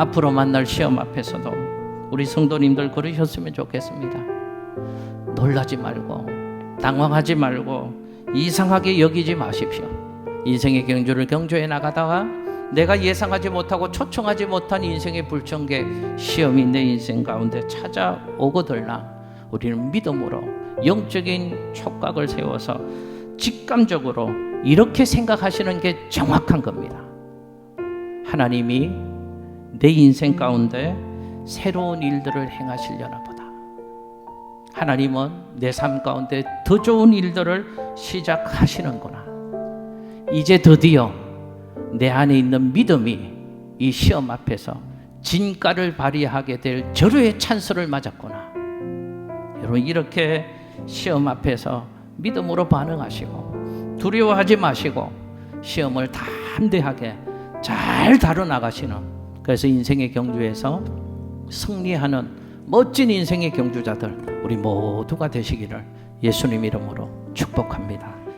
앞으로 만날 시험 앞에서도 우리 성도님들 그러셨으면 좋겠습니다. 놀라지 말고 당황하지 말고 이상하게 여기지 마십시오. 인생의 경주를 경주해 나가다가 내가 예상하지 못하고 초청하지 못한 인생의 불청객 시험이 내 인생 가운데 찾아오거들나 우리는 믿음으로 영적인 촉각을 세워서 직감적으로 이렇게 생각하시는 게 정확한 겁니다. 하나님이 내 인생 가운데 새로운 일들을 행하시려나 보다. 하나님은 내 삶 가운데 더 좋은 일들을 시작하시는구나. 이제 드디어 내 안에 있는 믿음이 이 시험 앞에서 진가를 발휘하게 될 절호의 찬스를 맞았구나. 여러분 이렇게 시험 앞에서 믿음으로 반응하시고 두려워하지 마시고 시험을 담대하게 잘 다뤄 나가시는 그래서 인생의 경주에서 승리하는 멋진 인생의 경주자들 우리 모두가 되시기를 예수님 이름으로 축복합니다.